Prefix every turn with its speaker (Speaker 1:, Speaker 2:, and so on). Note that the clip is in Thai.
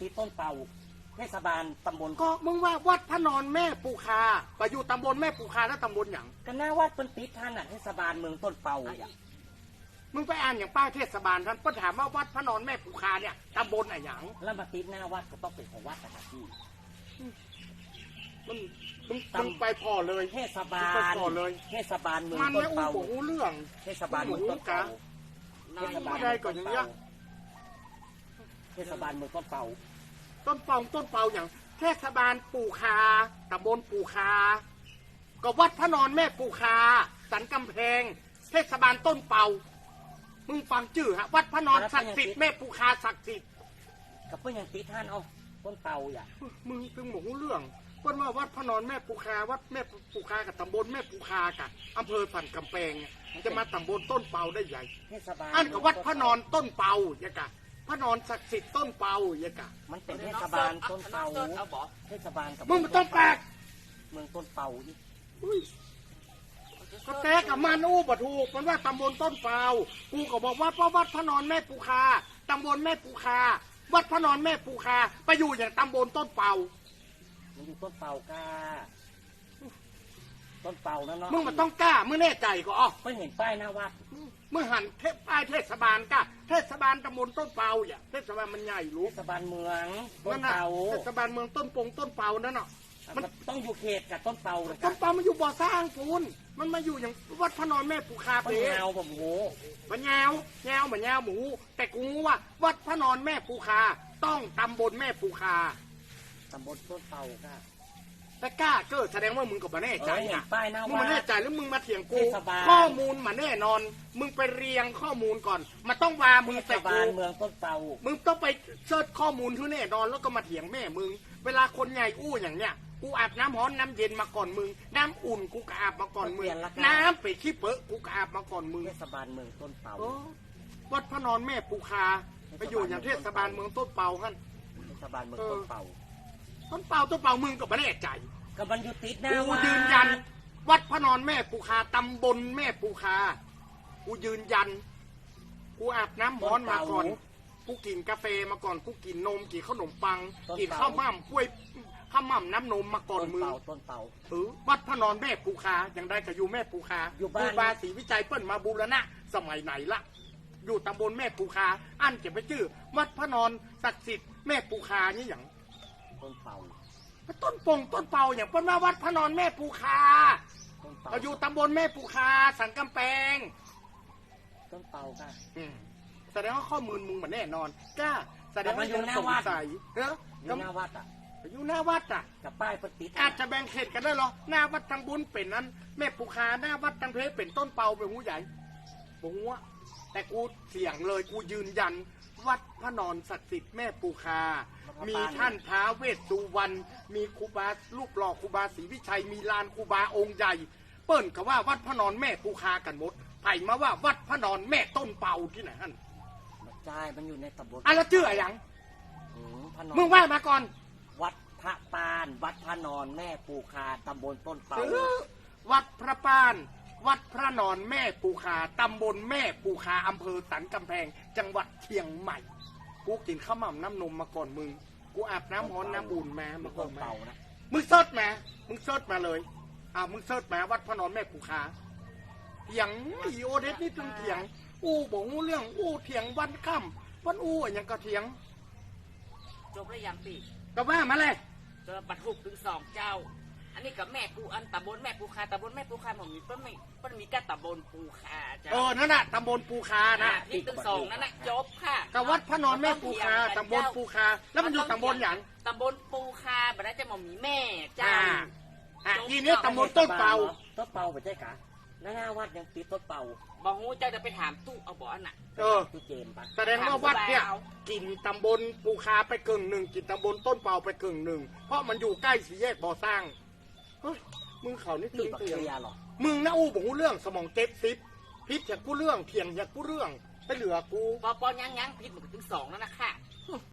Speaker 1: ติดต้นเป่าเทศบาลตำบล
Speaker 2: ก็มึงว่าวัดพระนอนแม่ปูคาไปอยู่ตำบลแม่ปูคาแล้วตำบลหยัง
Speaker 1: ก็น่าว่าเป็นติดท่านอะเทศบาลเมืองต้นเป่าอะ
Speaker 2: มึงไปอ่านอย่างป้ายเทศบาลท่านก็ถามว่าวัดพระนอนแม่ปูคาเนี่ยตำบลไหนหยัง
Speaker 1: แล้วมาติดหน้าวัดก็ต้องเป็นของวัดนะครับพี่
Speaker 2: มึงมึงมึงไปพอเลย
Speaker 1: เทศบา
Speaker 2: ไป
Speaker 1: ล
Speaker 2: ก่อนเลย
Speaker 1: เทศบาลเมือง
Speaker 2: มัน
Speaker 1: ต้น
Speaker 2: ไม่อู้
Speaker 1: เป่า
Speaker 2: บอกอู้เรื่อง
Speaker 1: เทศบาลเมืองต้นเป่าเทศบาล
Speaker 2: ไม่ได้ก่อนอย่างเงี้ย
Speaker 1: เทศบาลเมืองต้นเป่า
Speaker 2: ต้นเปาต้นเปาอย่างเทศบาลปูคาตำบลปูคาก็วัดพระนอนแม่ปูคา สันกำแพง เทศบาลต้นเปามึงฟังชื่อฮะวัดพระนอนศักดิ์สิทธิ์แม่ปูคาศักดิ์สิทธิ์
Speaker 1: กับเพื่อนยังติดท่านเอาต้นเป่าอะ
Speaker 2: มึงถึงหมูเรื่องเพิ่นว่าวัดพระนอนแม่ปูคาวัดแม่ปูคากับตำบลแม่ปูคากับอำเภอสันกำแพงเนี่ยจะมาตำบลต้นเปาได้ใหญ่
Speaker 1: เทศบาล
Speaker 2: อันกับวัดพระนอนต้นเปาเนี่ยกะ พระนอนศักดิ์สิทธิ์ต้นเปาเนี่ยกะ
Speaker 1: มันเป็นเทศบาลต้นเป่าเทศบาลกับ
Speaker 2: มึงมันต้องแปลก
Speaker 1: เมืองต้นเป่าอีก
Speaker 2: อุ้ยก็แตกกับมันอู้ปะถูกมันว่าตำบลต้นเปากูก็บอกว่าเพราะวัดพระนอนแม่ปูคาตำบลแม่ปูคา วัดพระนอนแม่ปูคาไปอยู่อย่างตำบลต้นเปา
Speaker 1: มันอยู่ต้นเป่าก้าต้นเป่านั่นเนาะ
Speaker 2: มึงมันต้องกล้ามึงแน่ใจก็อ๋อ
Speaker 1: เพิ่งเห็นป้ายหน้าวัด
Speaker 2: มึงหันเทพป้ายเทศบาลกะเทศบาลตำบลต้นเปาอย่าเทศบาลมันใหญ่รู้
Speaker 1: เทศบาลเมืองต้น
Speaker 2: นั่นน่ะ
Speaker 1: เป่า
Speaker 2: เทศบาลเมืองต้นปงต้นเปานั่นน่ะ
Speaker 1: มันต้องอยู่เขตกับต้นเป่าเลยค
Speaker 2: ต้
Speaker 1: รั
Speaker 2: น
Speaker 1: บ
Speaker 2: เปามันอยู่บ่อสร้างปูนมันมาอยู่อย่างวัดพระนอนแม่ปูคา
Speaker 1: มัน
Speaker 2: เป๋
Speaker 1: เงาผมโห
Speaker 2: มันยาวแวมันยาวหมู แต่กูว่า วัดพระนอนแม่ปูคา ต้องตำบลแม่ปูคา
Speaker 1: ตำบลต้นเป่าก้า
Speaker 2: แต่กล้าเกิดแสดงว่ามึงก็มาแน่ใจ
Speaker 1: เออเห็น
Speaker 2: อะ
Speaker 1: ป้ายหน้า
Speaker 2: มึง
Speaker 1: วั
Speaker 2: มาแน่
Speaker 1: ด
Speaker 2: ใจแล้วมึงมาเถียงกู
Speaker 1: เทศบาล
Speaker 2: ข้อมูลมาแน่นอน มึงไปเรียงข้อมูลก่อนมันต้องวามึง
Speaker 1: เทศ
Speaker 2: ใส่
Speaker 1: บา
Speaker 2: กู
Speaker 1: ลเมืองต้นเป่า
Speaker 2: มึงต้องไปเสิร์ชข้อมูลที่แน่นอนแล้วก็มาเถียงแม่มึง เวลาคนใหญ่อู้อย่างเนี้ยกูอาบน้ำร้อนน้ำเย็นมาก่อนมึง น้ำอุ่นกูก็อาบมาก่อนมึงน้ำเป็ดขี้เปอะกูก็อาบมาก่อนมึง
Speaker 1: เทศบาลเมืองต้นเป่า
Speaker 2: โอ้วัดพระนอนแม่ปูคา ไปอยู่อย่างเทศบาลเมืองต้นเปาฮั่น
Speaker 1: เทศบาลเมืองต้นเป่า
Speaker 2: ต้นเปาต้นเปามึงก็ไม่แน่ใจ
Speaker 1: ก็มันอยู่ติดหน้า
Speaker 2: กู
Speaker 1: วัด
Speaker 2: ยืนยัน วัดพระนอนแม่ปูคาตำบลแม่ปูคากูยืนยัน กูอาบน้ำร้อนมาก่อน กูกินกาแฟมาก่อน กูกินนม กินขนมปัง กินข้าวม่ำกล้วยข้าวม่ำน้ำนมมาก่อน
Speaker 1: ต้น
Speaker 2: มึง
Speaker 1: เป่าต้นเป่า
Speaker 2: เออวัดพระนอนแม่ปูคาอย่างไรก็อยู่แม่ปูคา
Speaker 1: อยู่บ้าน
Speaker 2: ครูบาศรีวิจัยเปิ้นมาบูรณะ สมัยไหนละอยู่ตำบลแม่ปูคาอันจะไปชื่อ วัดพระนอนศักดิ์สิทธิ์แม่ปูคานี่อย่าง
Speaker 1: ต้นเป่า
Speaker 2: ต้นปงต้นเปาอย่างเปิ้นว่าวัดพระนอนแม่ปูคา
Speaker 1: ต้นเป่า
Speaker 2: เราอยู่ตำบลแม่ปูคาสันกำแพง
Speaker 1: ต้นเป่าก้า
Speaker 2: อืมแสดงว่าข้อมูลมึงมันแน่นอนกล้าแสดงว่า
Speaker 1: แต่มันอยู่
Speaker 2: ยัง
Speaker 1: หน้า
Speaker 2: สง
Speaker 1: วัด
Speaker 2: สัยเนอะ
Speaker 1: อยู่หน้าวัดอะ
Speaker 2: อยู่หน้าวัดอะ
Speaker 1: กับป้ายปฏิทิน
Speaker 2: อาจจะแบ่งเขตกันได้เหรอหน้าวัดทางบุญเป็นนั้น แม่ปูคาหน้าวัดทางเพเป็นต้นเปาเป็นหูใหญ่บอกว่าแต่กูเสี่ยงเลยกูยืนยัน วัดพระนอนศักดิ์สิทธิ์แม่ปูคา มีท่านท้าวเวสสุวรรณ มีครูบาลูกหล่อครูบาศรีวิชัย มีลานครูบาองค์ใหญ่ เปิ้นก็ว่าวัดพระนอนแม่ปูคากันหมดไผ่มาว่าวัดพระนอนแม่ต้นเปาที่ไหนฮั่น
Speaker 1: ใช่มันอยู่ในตำบล
Speaker 2: อะแล้วชื่ออะไรยัง
Speaker 1: อืมพระนอน
Speaker 2: มึงว่ามาก่อน
Speaker 1: วัดพระปาน วัดพระนอนแม่ปูคาตำบลต้นเป่า
Speaker 2: เออวัดพระปาน วัดพระนอนแม่ปูคาตำบลแม่ปูคาอำเภอสันกำแพง จังหวัดเชียงใหม่ กูกินข้าวหม่ำน้ำนมมาก่อนมึง กูอาบน้ำฮ้อนน้ำอุ่นมามาก่
Speaker 1: ต้
Speaker 2: อน
Speaker 1: น
Speaker 2: มา
Speaker 1: เป่านะ
Speaker 2: มึงเซิร์ชมามึงเซิร์ชมาเลยอ่ามึงเซิร์ชมาวัดพระนอนแม่ปูคาเถียงอีโอเดสนี่ตึงเถียง อู้บอกงูเรื่องอู้เถียงวันค่ำวันอู้อย่างก็เถียง
Speaker 3: จบแล้วยังปี
Speaker 2: ก็ว่ามาเลย
Speaker 3: เจอบัตรทุกถึงสองเจ้า อันนี้กับแม่ปูอันตำบลแม่ปูคาตำบลแม่ปูคาผมมีเปิ้ลไม่เปิ้ลมีแค่ตำบลปูคาเจ้า
Speaker 2: เออนั่นน่ะตำบลปูคานะ
Speaker 3: อ่าที่ถึงสองนั่นนะจบค่ะ
Speaker 2: กับวัดพระนอนแม่ปูคาตำบลปูคา แล้วมันอยู่ตำบลอย่าง
Speaker 3: ตำบลปูคาบัตรจะหมอมีแม่เจ้า
Speaker 2: อ่าอะทีนี้ตำบลต้นเปา
Speaker 1: ต้นเป่าไปใช่กะหน้าวัดยังติดต้นเป่า
Speaker 3: บอกงูเจ้าจะไปถามตู้เอาบ่อน่ะ
Speaker 2: เออ
Speaker 1: ตู้เจมส์ปะ
Speaker 2: แสดงว่าวัดเนี่ยกินตำบลปูคาไปกึ่งหนึ่งกินตำบลต้นเปาไปกึ่งหนึ่งเพราะมันอยู่ใกล้สี่แยกบ่อสร้างเฮ้ยมึงเขานี่
Speaker 1: พี่
Speaker 2: ตึง
Speaker 1: บัก
Speaker 2: เตียง
Speaker 1: เรียหรอ
Speaker 2: มึงนะอู้บอกกูเรื่องสมองเจ็บซิปพิษอยากกูเรื่องเถียงอยากกูเรื่องไปเหลือกู
Speaker 3: ปอปอยังยังพิษมันก็ถึงสองแล้วนะค่ะ